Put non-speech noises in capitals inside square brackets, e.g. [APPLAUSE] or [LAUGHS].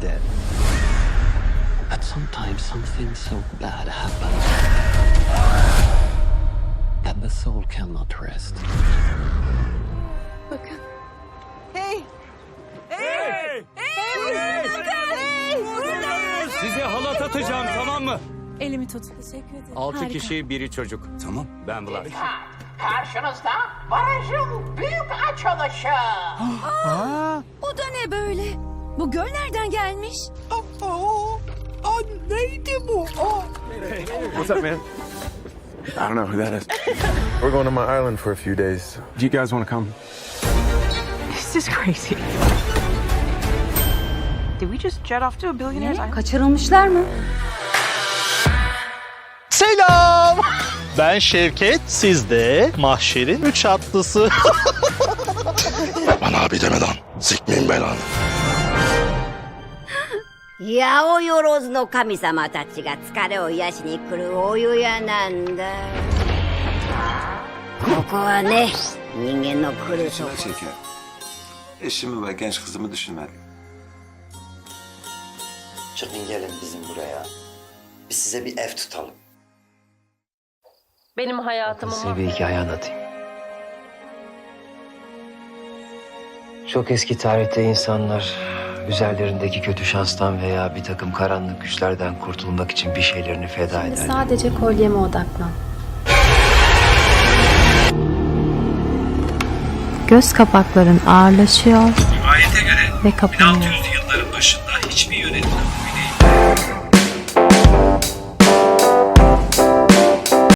dead. But sometimes something so bad happens that the soul cannot rest. Bakın. Hey! Hey! Hey! Bakın! Hey! Burada! Size halat atacağım tamam mı? Elimi tut. Teşekkür ederim. Altı Harika. kişi biri çocuk. Tamam. Ben Vlad. Karşınızda barajın büyük açılışı. Böyle? Bu göl nereden gelmiş? What's up, man? I don't know who that is. [LAUGHS] We're going to my island for a few days. Do you guys want to come? This is crazy. Did we just jet off to a billionaire's island? Kaçırılmışlar mı? Selam. Ben Şevket, siz de mahşerin üç atlısı. [LAUGHS] Bana abi deme lan. Sikmeyin belanı. 八百万の神様たちが疲れを癒しに来るお湯屋なんだここはね人間の来るとこ Şeker. Eşimi ve genç kızımı düşünmedim. Çıkın gelin bizim buraya. Biz size bir ev tutalım. Benim hayatımı Size bir hikaye anlatayım. Çok eski tarihte insanlar üzerlerindeki kötü şanstan veya bir takım karanlık güçlerden kurtulmak için bir şeylerini feda ederler. Sadece kolyeme odaklan. Göz kapakların ağırlaşıyor ve kapanıyor. yılların başında hiçbir yönetim